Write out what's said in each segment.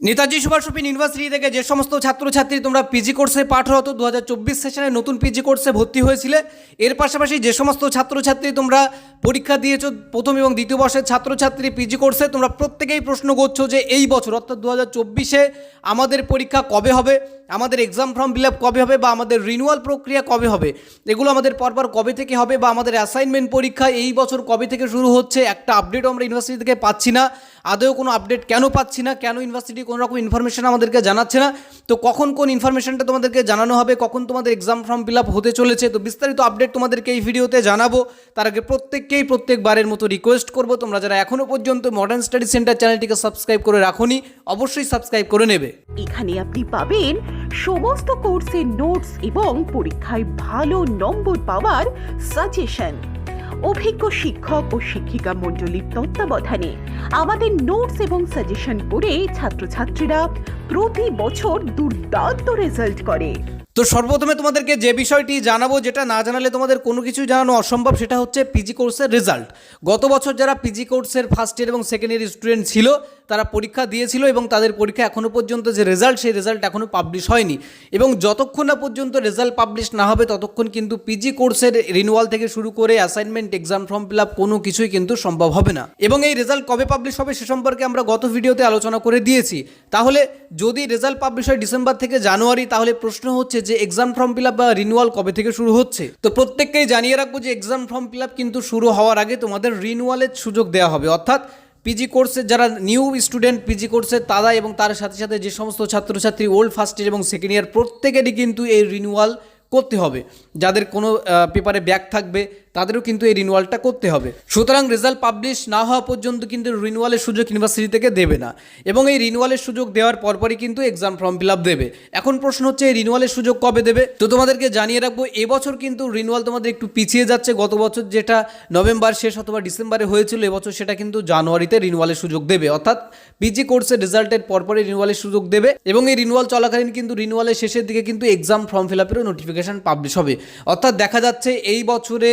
Netaji Subhash open university থেকে যে সমস্ত ছাত্রছাত্রী তোমরা পিজি কোর্সে পাঠ হতো দু হাজার চব্বিশ সেশনে নতুন পিজি কোর্সে ভর্তি হয়েছিলে। এর পাশাপাশি যে সমস্ত ছাত্রছাত্রী তোমরা পরীক্ষা দিয়েছ, প্রথম এবং দ্বিতীয় বর্ষের ছাত্রছাত্রী পিজি কোর্সে তোমরা প্রত্যেকেই প্রশ্ন করছ যে এই বছর, অর্থাৎ দু হাজার আমাদের পরীক্ষা কবে হবে? আমাদের এক্সাম ফর্ম ফিল কবে হবে বা আমাদের রিনিউয়াল প্রক্রিয়া কবে হবে, এগুলো আমাদের পরপর কবে থেকে হবে বা আমাদের অ্যাসাইনমেন্ট পরীক্ষা এই বছর কবে থেকে শুরু হচ্ছে, একটা আপডেট আমরা ইউনিভার্সিটি থেকে পাচ্ছি না, আদৌ কোনো আপডেট কেন পাচ্ছি না, কেন ইউনিভার্সিটি কোনো রকম ইনফরমেশন আমাদেরকে জানাচ্ছে না, তো কখন কোন ইনফরমেশনটা তোমাদেরকে জানানো হবে, কখন তোমাদের এক্সাম ফর্ম ফিল আপ হতে চলেছে, তো বিস্তারিত আপডেট তোমাদেরকে এই ভিডিওতে জানাব, তার আগে প্রত্যেককেই প্রত্যেকবারের মতো রিকোয়েস্ট করব, তোমরা যারা এখনও পর্যন্ত মডার্ন স্টাডি সেন্টার চ্যানেলটিকে সাবস্ক্রাইব করে রাখোনি, অবশ্যই সাবস্ক্রাইব করে নেবে। এখানে আপনি পাবেন সমস্ত কোর্সের নোটস এবং পরীক্ষায় ভালো নম্বর পাওয়ার সাজেশন অভিজ্ঞ শিক্ষক ও শিক্ষিকা মণ্ডলীর তত্ত্বাবধানে আমাদের নোটস এবং সাজেশন করে ছাত্রছাত্রীরা প্রতি বছর দুর্দান্ত রেজাল্ট করে। তো সর্বপ্রথমে তোমাদেরকে যে বিষয়টি জানাব, যেটা না জানালে তোমাদের কোনো কিছু জানানো অসম্ভব, সেটা হচ্ছে পিজি কোর্সের রেজাল্ট গত বছর যারা পিজি কোর্সের ফার্স্ট ইয়ার এবং সেকেন্ড ইয়ার স্টুডেন্ট ছিল, তারা পরীক্ষা দিয়েছিল এবং তাদের পরীক্ষা এখনও পর্যন্ত যে রেজাল্ট সেই রেজাল্ট এখনও পাবলিশ হয়নি। এবং যতক্ষণ না পর্যন্ত রেজাল্ট পাবলিশ না হবে, ততক্ষণ কিন্তু পিজি কোর্সের রিনুয়াল থেকে শুরু করে assignment exam form fill up কোনো কিছুই কিন্তু সম্ভব হবে না। এবং এই রেজাল্ট কবে পাবলিশ হবে, সে সম্পর্কে আমরা গত ভিডিওতে আলোচনা করে দিয়েছি। তাহলে যদি রেজাল্ট পাবলিশ হয় ডিসেম্বর থেকে জানুয়ারি তাহলে প্রশ্ন হচ্ছে যে এক্সাম ফর্ম ফিল আপ বা রিনুয়াল কবে থেকে শুরু হচ্ছে? তো প্রত্যেককেই জানিয়ে রাখব যে এক্সাম ফর্ম ফিল আপ কিন্তু শুরু হওয়ার আগে তোমাদের রিনুয়ালের সুযোগ দেওয়া হবে। অর্থাৎ পিজি কোর্সে যারা নিউ স্টুডেন্ট পিজি কোর্সে তারা এবং তার সাথে সাথে যে সমস্ত ছাত্রছাত্রী ওল্ড ফার্স্ট ইয়ার এবং সেকেন্ড ইয়ার প্রত্যেকেরই কিন্তু এই রিনিউয়াল করতে হবে। যাদের কোনো পেপারে ব্যাক থাকবে তাদেরও কিন্তু এই রিনিউয়ালটা করতে হবে। সুতরাং রেজাল্ট পাবলিশ না হওয়া পর্যন্ত কিন্তু রিনিউয়ালের সুযোগ ইউনিভার্সিটি থেকে দেবে না। এবং এই রিনিউয়ালের সুযোগ দেওয়ার পরপরই কিন্তু এক্সাম ফর্ম ফিল আপ দেবে। এখন প্রশ্ন হচ্ছে, এই রিনিউয়ালের সুযোগ কবে দেবে? তো তোমাদেরকে জানিয়ে রাখব, এবছর কিন্তু রিনিউয়াল তোমাদের একটু পিছিয়ে যাচ্ছে। গত বছর যেটা নভেম্বর শেষ অথবা ডিসেম্বরে হয়েছিল, এবছর সেটা কিন্তু জানুয়ারিতে রিনিউয়ালের সুযোগ দেবে। অর্থাৎ পিজি কোর্সের রেজাল্টের পরপরই রিনিউয়ালের সুযোগ দেবে এবং এই রিনিউয়াল চলাকালীন কিন্তু রিনিউয়ালের শেষের দিকে কিন্তু এক্সাম ফর্ম ফিল আপেরও নোটিফিকেশন পাবলিশ হবে। অর্থাৎ দেখা যাচ্ছে, এই বছরে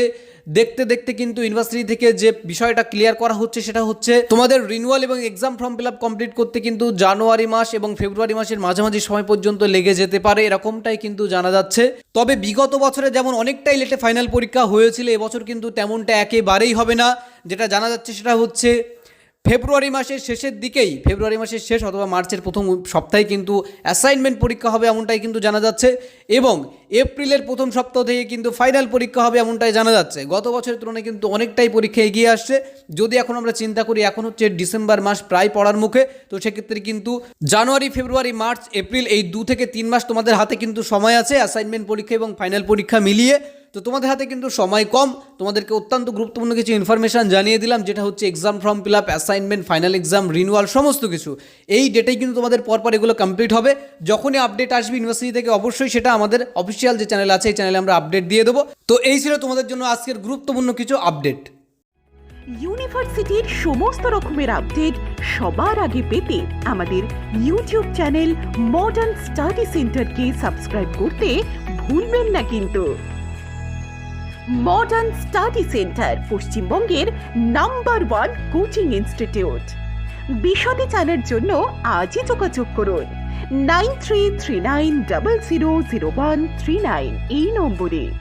দেখতে দেখতে কিন্তু ইউনিভার্সিটি থেকে যে বিষয়টা ক্লিয়ার করা হচ্ছে সেটা হচ্ছে তোমাদের রিনুয়াল এবং exam form fill up complete করতে কিন্তু জানুয়ারি মাস এবং ফেব্রুয়ারি মাসের মাঝামাঝি সময় পর্যন্ত লেগে যেতে পারে, এরকমটাই কিন্তু জানা যাচ্ছে। তবে বিগত বছরে যেমন অনেকটাই লেটে ফাইনাল পরীক্ষা হয়েছিল, এবছর কিন্তু তেমনটা একেবারেই হবে না। যেটা জানা যাচ্ছে সেটা হচ্ছে ফেব্রুয়ারি মাসের শেষের দিকেই, ফেব্রুয়ারি মাসের শেষ অথবা মার্চের প্রথম সপ্তাহে কিন্তু অ্যাসাইনমেন্ট পরীক্ষা হবে এমনটাই কিন্তু জানা যাচ্ছে এবং এপ্রিলের প্রথম সপ্তাহ থেকে কিন্তু ফাইনাল পরীক্ষা হবে এমনটাই জানা যাচ্ছে। গত বছরের তুলনায় কিন্তু অনেকটাই পরীক্ষা এগিয়ে আসছে। যদি এখন আমরা চিন্তা করি, এখন হচ্ছে ডিসেম্বর মাস প্রায় পড়ার মুখে, তো সেক্ষেত্রে কিন্তু জানুয়ারি, ফেব্রুয়ারি, মার্চ, এপ্রিল এই দু থেকে তিন মাস তোমাদের হাতে কিন্তু সময় আছে অ্যাসাইনমেন্ট পরীক্ষা এবং ফাইনাল পরীক্ষা মিলিয়ে। তো তোমাদের হাতে কিন্তু সময় কম। তোমাদেরকে অত্যন্ত গুরুত্বপূর্ণ কিছু ইনফরমেশন জানিয়ে দিলাম, যেটা হচ্ছে exam form fill up assignment final exam renewal সমস্ত কিছু। এই ডেটেই কিন্তু তোমাদের পরপর এগুলো কমপ্লিট হবে। যখনই আপডেট আসবে ইউনিভার্সিটি থেকে, অবশ্যই সেটা আমাদের অফিসিয়াল যে চ্যানেল আছে, এই চ্যানেলে আমরা আপডেট দিয়ে দেবো। তো এই ছিল তোমাদের জন্য আজকের গুরুত্বপূর্ণ কিছু আপডেট ইউনিভার্সিটির সমস্ত রকমের আপডেট সবার আগে পেতে আমাদের ইউটিউব চ্যানেল মডার্ন স্টাডি সেন্টারকে সাবস্ক্রাইব করতে ভুলবেন না কিন্তু। মডার্ন স্টাডি সেন্টার পশ্চিমবঙ্গের নাম্বার ওয়ান কোচিং ইনস্টিটিউট বিশদে জানার জন্য আজই যোগাযোগ করুন। Nine three three nine double zero zero one three nine এই নম্বরে।